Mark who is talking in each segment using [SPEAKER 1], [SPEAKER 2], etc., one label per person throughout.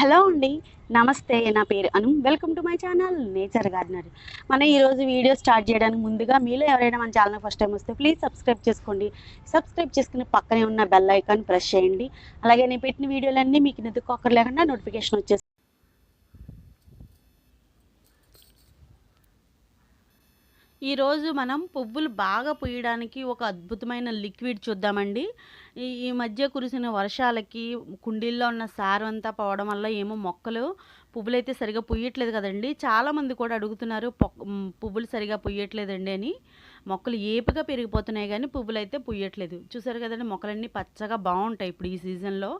[SPEAKER 1] Hello అండి నమస్తే నా పేరు Anu. Welcome to my channel nature gardener మన ఈరోజు వీడియో స్టార్ట్ చేయడానికి ముందుగా మీలో ఎవరైనా మన ఛానల్ ఫస్ట్ టైం వస్తే ప్లీజ్ సబ్స్క్రైబ్ చేసుకోండి. సబ్స్క్రైబ్ చేసుకుని పక్కనే ఉన్న బెల్ ఐకాన్ ప్రెస్ చేయండి. అలాగే నేను పెట్టిన వీడియోలన్నీ మీకు నిద్దుకోకర్ లేకుండా నోటిఫికేషన్ వచ్చేసి ఈరోజు మనం పువ్వులు బాగా పూయడానికి ఒక అద్భుతమైన లిక్విడ్ చూద్దామండి. ఈ మధ్య కురిసిన వర్షాలకి కుండీల్లో ఉన్న సారం అంతా పోవడం వల్ల ఏమో మొక్కలు పువ్వులు అయితే సరిగా పుయ్యట్లేదు కదండి. చాలామంది కూడా అడుగుతున్నారు పువ్వులు సరిగా పుయ్యట్లేదండి అని. మొక్కలు ఏపుగా పెరిగిపోతున్నాయి కానీ పువ్వులు అయితే పుయ్యట్లేదు చూసారు కదండి మొక్కలన్నీ పచ్చగా బాగుంటాయి ఇప్పుడు ఈ సీజన్లో.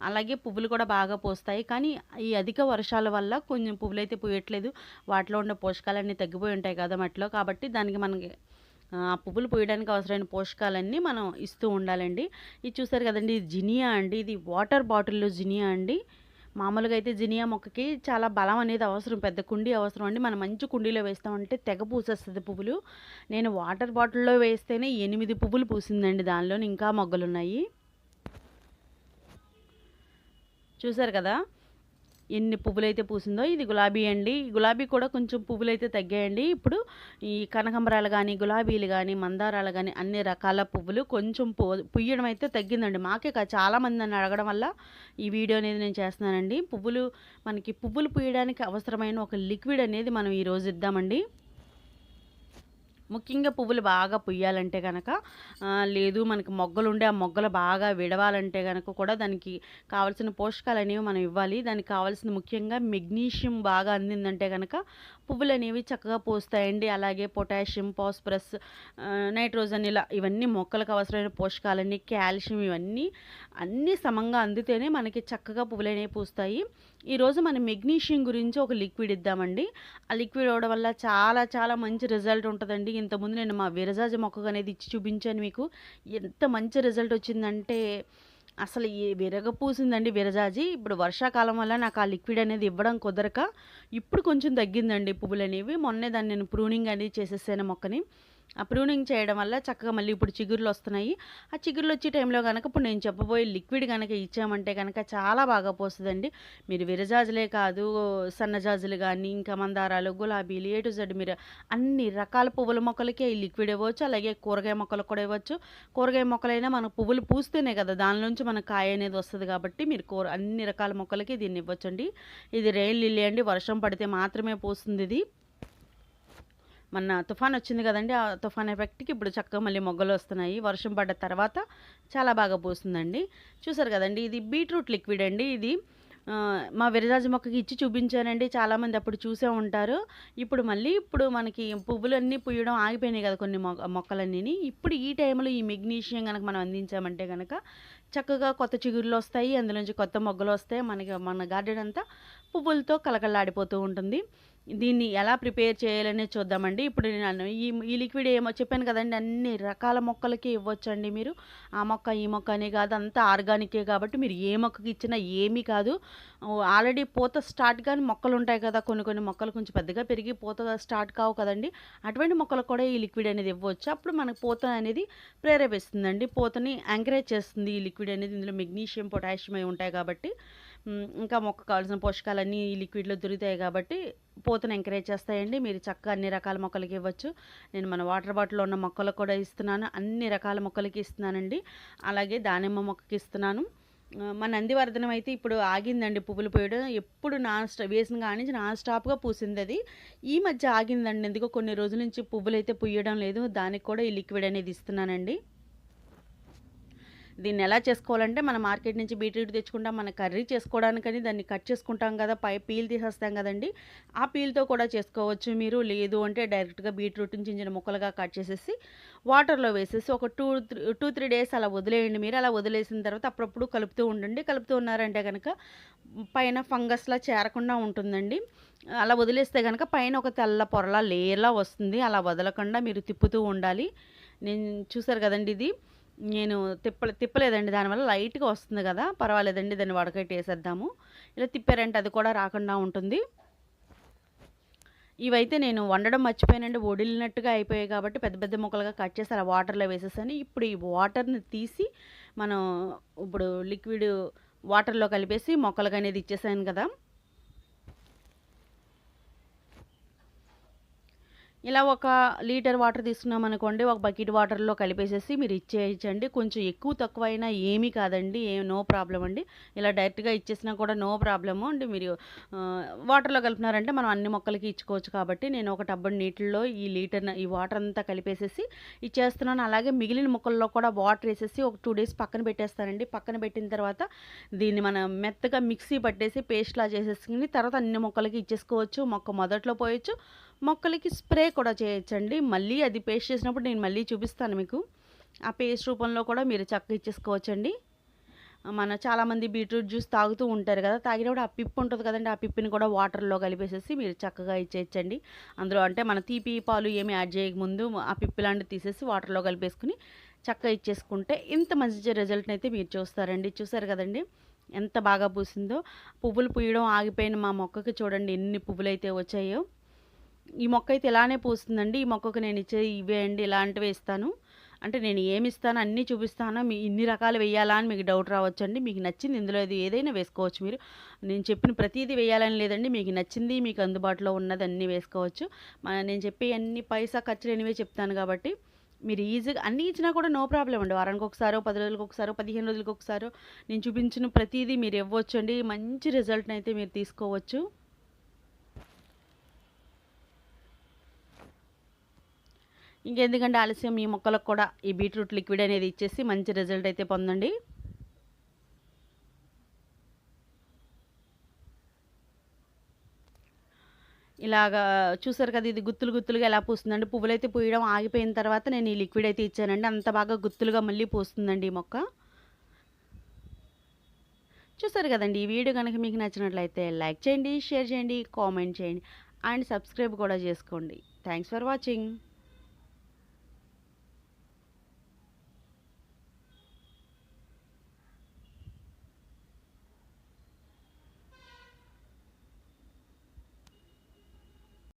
[SPEAKER 1] అలాగే పువ్వులు కూడా బాగా పూస్తాయి. కానీ ఈ అధిక వర్షాల వల్ల కొంచెం పువ్వులు అయితే పూయట్లేదు. వాటిలో ఉండే పోషకాలన్నీ తగ్గిపోయి ఉంటాయి కదా మట్టిలో. కాబట్టి దానికి మనకి ఆ పువ్వులు పూయడానికి అవసరమైన పోషకాలన్నీ మనం ఇస్తూ ఉండాలండి. ఇది చూసారు కదండి ఇది జినియా అండి. ఇది వాటర్ బాటిల్లో జినియా అండి. మామూలుగా అయితే జినియా మొక్కకి చాలా బలం అనేది అవసరం పెద్ద కుండీ అవసరం అండి. మనం మంచి కుండీలో వేస్తామంటే తెగ పూసేస్తుంది పువ్వులు. నేను వాటర్ బాటిల్లో వేస్తేనే ఎనిమిది పువ్వులు పూసిందండి. దానిలో ఇంకా మొగ్గలు చూసారు కదా? ఎన్ని పువ్వులైతే పూసిందో ఇది గులాబీ అండి. గులాబీ కూడా కొంచెం పువ్వులు అయితే తగ్గాయండి. ఇప్పుడు ఈ కనకంబరాలు కానీ గులాబీలు కానీ మందారాలు కానీ అన్ని రకాల పువ్వులు కొంచెం పుయ్యడం అయితే తగ్గిందండి. మాకే కాదు చాలామంది నన్ను అడగడం వల్ల ఈ వీడియో అనేది నేను చేస్తున్నానండి. పువ్వులు మనకి పువ్వులు పూయడానికి అవసరమైన ఒక లిక్విడ్ అనేది మనం ఈరోజు ఇద్దామండి. ముఖ్యంగా పువ్వులు బాగా పుయ్యాలంటే కనుక లేదు మనకి మొగ్గలు ఉండే ఆ మొగ్గలు బాగా విడవాలంటే కనుక కూడా దానికి కావాల్సిన పోషకాలు అనేవి మనం ఇవ్వాలి. దానికి కావాల్సిన ముఖ్యంగా మెగ్నీషియం బాగా అందిందంటే కనుక పువ్వులు అనేవి చక్కగా పూస్తాయండి. అలాగే పొటాషియం ఫాస్ఫరస్ నైట్రోజన్ ఇలా ఇవన్నీ మొక్కలకు అవసరమైన పోషకాలన్నీ కాల్షియం ఇవన్నీ అన్నీ సమంగా అందితేనే మనకి చక్కగా పువ్వులు అనేవి పూస్తాయి. ఈరోజు మనం మెగ్నీషియం గురించి ఒక లిక్విడ్ ఇద్దామండి. ఆ లిక్విడ్ ఇవ్వడం వల్ల చాలా చాలా మంచి రిజల్ట్ ఉంటుందండి. ఇంతకుముందు నేను మా విరజాజ మొక్కకు అనేది ఇచ్చి చూపించాను మీకు. ఎంత మంచి రిజల్ట్ వచ్చిందంటే అసలు ఏ విరగ పూసిందండి విరజాజి. ఇప్పుడు వర్షాకాలం వల్ల నాకు ఆ లిక్విడ్ అనేది ఇవ్వడం కుదరక ఇప్పుడు కొంచెం తగ్గిందండి పువ్వులు అనేవి. మొన్నే దాన్ని నేను ప్రూనింగ్ అనేది చేసేసాను మొక్కని. ఆ ప్రూనింగ్ చేయడం వల్ల చక్కగా మళ్ళీ ఇప్పుడు చిగుర్లు వస్తున్నాయి. ఆ చిగుర్లు వచ్చే టైంలో కనుక ఇప్పుడు నేను చెప్పబోయే లిక్విడ్ కనుక ఇచ్చామంటే కనుక చాలా బాగా పోస్తుందండి. మీరు విరజాజులే కాదు సన్నజాజులు కానీ ఇంకా మందారాలు గులాబీలు ఏ టు జెడ్ మీరు అన్ని రకాల పువ్వుల మొక్కలకి ఈ లిక్విడ్ ఇవ్వచ్చు. అలాగే కూరగాయ మొక్కలకు కూడా ఇవ్వచ్చు. కూరగాయ మొక్కలైనా మనకు పువ్వులు పూస్తేనే కదా దాని నుంచి మనకు కాయ అనేది వస్తుంది కాబట్టి మీరు కూర అన్ని రకాల మొక్కలకి దీన్ని ఇవ్వచ్చండి. ఇది రెయిన్ లిల్లీ అండి. వర్షం పడితే మాత్రమే పూస్తుంది ఇది. మొన్న తుఫాన్ వచ్చింది కదండి. ఆ తుఫాన్ ఎఫెక్ట్కి ఇప్పుడు చక్కగా మళ్ళీ మొగ్గలు వస్తున్నాయి. వర్షం పడ్డ తర్వాత చాలా బాగా పూస్తుందండి. చూసారు కదండి ఇది బీట్రూట్ లిక్విడ్ అండి ఇది. మా విరజాజి మొక్కకి ఇచ్చి చూపించానండి. చాలామంది అప్పుడు చూసే ఉంటారు. ఇప్పుడు మళ్ళీ ఇప్పుడు మనకి పువ్వులన్నీ పుయ్యడం ఆగిపోయినాయి కదా కొన్ని మొ మొక్కలన్నీ ఇప్పుడు ఈ టైంలో ఈ మెగ్నీషియం కనుక మనం అందించామంటే కనుక చక్కగా కొత్త చిగురులు వస్తాయి. అందులోంచి కొత్త మొగ్గలు వస్తాయి. మనకి మన గార్డెన్ అంతా పువ్వులతో కలకలాడిపోతూ ఉంటుంది. దీన్ని ఎలా ప్రిపేర్ చేయాలనే చూద్దామండి. ఇప్పుడు నేను ఈ ఈ లిక్విడ్ ఏమో చెప్పాను కదండి అన్ని రకాల మొక్కలకి ఇవ్వచ్చండి మీరు. ఆ మొక్క ఈ మొక్క అనే కాదు అంతా ఆర్గానికే కాబట్టి మీరు ఏ మొక్కకి ఇచ్చినా ఏమీ కాదు. ఆల్రెడీ పూత స్టార్ట్ కానీ మొక్కలు ఉంటాయి కదా కొన్ని కొన్ని మొక్కలు కొంచెం పెద్దగా పెరిగి పూత స్టార్ట్ కావు కదండి. అటువంటి మొక్కలకు కూడా ఈ లిక్విడ్ అనేది ఇవ్వచ్చు. అప్పుడు మనకు పూత అనేది ప్రేరేపిస్తుందండి. పూతని ఎంకరేజ్ చేస్తుంది ఈ లిక్విడ్ అనేది. ఇందులో మెగ్నీషియం పొటాషియం అవి ఉంటాయి కాబట్టి. ఇంకా మొక్క కావాల్సిన పోషకాలన్నీ ఈ లిక్విడ్లో దొరుకుతాయి కాబట్టి పూతను ఎంకరేజ్ చేస్తాయండి. మీరు చక్కగా అన్ని రకాల మొక్కలకి ఇవ్వచ్చు. నేను మన వాటర్ బాటిల్లో ఉన్న మొక్కలకు కూడా ఇస్తున్నాను. అన్ని రకాల మొక్కలకి ఇస్తున్నానండి. అలాగే దానిమ్మ మొక్కకి ఇస్తున్నాను. మా నందివర్ధనం అయితే ఇప్పుడు ఆగిందండి పువ్వులు పోయడం. ఎప్పుడు నాన్ స్టాప్ వేసిన కాడి నుంచి నాన్ స్టాప్గా పూసింది అది. ఈ మధ్య ఆగిందండి. ఎందుకో కొన్ని రోజుల నుంచి పువ్వులు అయితే పుయ్యడం లేదు. దానికి కూడా ఈ లిక్విడ్ అనేది ఇస్తున్నానండి. దీన్ని ఎలా చేసుకోవాలంటే మన మార్కెట్ నుంచి బీట్రూట్ తెచ్చుకుంటాం మన కర్రీ చేసుకోవడానికని దాన్ని కట్ చేసుకుంటాం కదా పై పీల్ తీసేస్తాం కదండి. ఆ పీల్తో కూడా చేసుకోవచ్చు మీరు. లేదు అంటే డైరెక్ట్గా బీట్రూట్ నుంచి చిన్న ముక్కలుగా కట్ చేసేసి వాటర్లో వేసేసి ఒక టూ టూ త్రీ డేస్ అలా వదిలేయండి మీరు. అలా వదిలేసిన తర్వాత అప్పుడప్పుడు కలుపుతూ ఉండండి. కలుపుతూ ఉన్నారంటే కనుక పైన ఫంగస్లా చేరకుండా ఉంటుందండి. అలా వదిలేస్తే కనుక పైన ఒక తెల్ల పొరలా లేయర్లా వస్తుంది. అలా వదలకుండా మీరు తిప్పుతూ ఉండాలి. నేను చూసారు కదండి ఇది. నేను తిప్ప తిప్పలేదండి. దానివల్ల లైట్గా వస్తుంది కదా పర్వాలేదండి. దాన్ని వడకట్టి వేసేద్దాము. ఇలా తిప్పారంటే అది కూడా రాకుండా ఉంటుంది. ఇవైతే నేను వండడం మర్చిపోయానండి. వడిలినట్టుగా అయిపోయాయి కాబట్టి పెద్ద పెద్ద ముక్కలుగా కట్ చేసి అలా వాటర్లో వేసేసాను. ఇప్పుడు ఈ వాటర్ని తీసి మనం ఇప్పుడు లిక్విడ్ వాటర్లో కలిపేసి మొక్కలకు అనేది ఇచ్చేసాను కదా. ఇలా ఒక లీటర్ వాటర్ తీసుకున్నాం అనుకోండి ఒక బకెట్ వాటర్లో కలిపేసేసి మీరు ఇచ్చేయచ్చండి. కొంచెం ఎక్కువ తక్కువ అయినా ఏమీ కాదండి ఏ నో ప్రాబ్లం అండి. ఇలా డైరెక్ట్గా ఇచ్చేసినా కూడా నో ప్రాబ్లము అండి. మీరు వాటర్లో కలిపినారంటే మనం అన్ని మొక్కలకి ఇచ్చుకోవచ్చు కాబట్టి నేను ఒక టబ్బు నీటిలో ఈ లీటర్ ఈ వాటర్ అంతా కలిపేసేసి ఇచ్చేస్తున్నాను. అలాగే మిగిలిన మొక్కల్లో కూడా వాటర్ వేసేసి ఒక టూ డేస్ పక్కన పెట్టేస్తానండి. పక్కన పెట్టిన తర్వాత దీన్ని మనం మెత్తగా మిక్సీ పట్టేసి పేస్ట్లా చేసేసుకుని తర్వాత అన్ని మొక్కలకి ఇచ్చేసుకోవచ్చు. మొక్క మొదట్లో పోయొచ్చు మొక్కలకి స్ప్రే కూడా చేయొచ్చండి. మళ్ళీ అది పేస్ట్ చేసినప్పుడు నేను మళ్ళీ చూపిస్తాను మీకు. ఆ పేస్ట్ రూపంలో కూడా మీరు చక్కగా ఇచ్చేసుకోవచ్చండి. మన చాలామంది బీట్రూట్ జ్యూస్ తాగుతూ ఉంటారు కదా తాగినప్పుడు ఆ పిప్పు ఉంటుంది కదండి ఆ పిప్పిని కూడా వాటర్లో కలిపేసేసి మీరు చక్కగా ఇచ్చేయచ్చండి. అందులో అంటే మన తీపి పాలు ఏమి యాడ్ చేయకముందు ఆ పిప్పి లాంటివి తీసేసి వాటర్లో కలిపేసుకుని చక్కగా ఇచ్చేసుకుంటే ఇంత మంచి రిజల్ట్ని అయితే మీరు చూస్తారండి. చూసారు కదండి ఎంత బాగా పూసిందో. పువ్వులు పూయడం ఆగిపోయిన మా మొక్కకి చూడండి ఎన్ని పువ్వులు అయితే వచ్చాయో. ఈ మొక్క అయితే ఇలానే పూస్తుందండి. ఈ మొక్కకు నేను ఇచ్చే ఇవే అండి ఇలాంటివి ఇస్తాను అంటే నేను ఏమి ఇస్తాను అన్నీ చూపిస్తాను. మీ ఇన్ని రకాలు వేయాలా అని మీకు డౌట్ రావచ్చండి. మీకు నచ్చింది ఇందులో ఇది ఏదైనా వేసుకోవచ్చు మీరు. నేను చెప్పిన ప్రతిదీ వేయాలని లేదండి. మీకు నచ్చింది మీకు అందుబాటులో ఉన్నది అన్నీ వేసుకోవచ్చు. మన నేను చెప్పే అన్ని పైసా ఖర్చు లేనివే చెప్తాను కాబట్టి మీరు ఈజీగా అన్నీ ఇచ్చినా కూడా నో ప్రాబ్లం అండి. వారానికి ఒకసారో పది రోజులకు ఒకసారో పదిహేను రోజులకు ఒకసారో నేను చూపించిన ప్రతిదీ మీరు ఇవ్వచ్చు అండి మంచి రిజల్ట్ని అయితే మీరు తీసుకోవచ్చు. ఇంకెందుకంటే ఆలస్యం ఈ మొక్కలకు కూడా ఈ బీట్రూట్ లిక్విడ్ అనేది ఇచ్చేసి మంచి రిజల్ట్ అయితే పొందండి. ఇలాగా చూసారు కదా ఇది గుత్తులు గుత్తులుగా ఎలా పూస్తుందండి. పువ్వులు అయితే పూయడం ఆగిపోయిన తర్వాత నేను ఈ లిక్విడ్ అయితే ఇచ్చానండి. అంత బాగా గుత్తులుగా మళ్ళీ పూస్తుందండి ఈ మొక్క. చూసారు కదండి ఈ వీడియో కనుక మీకు నచ్చినట్లయితే లైక్ చేయండి షేర్ చేయండి కామెంట్ చేయండి అండ్ సబ్స్క్రైబ్ కూడా చేసుకోండి. Thanks for watching.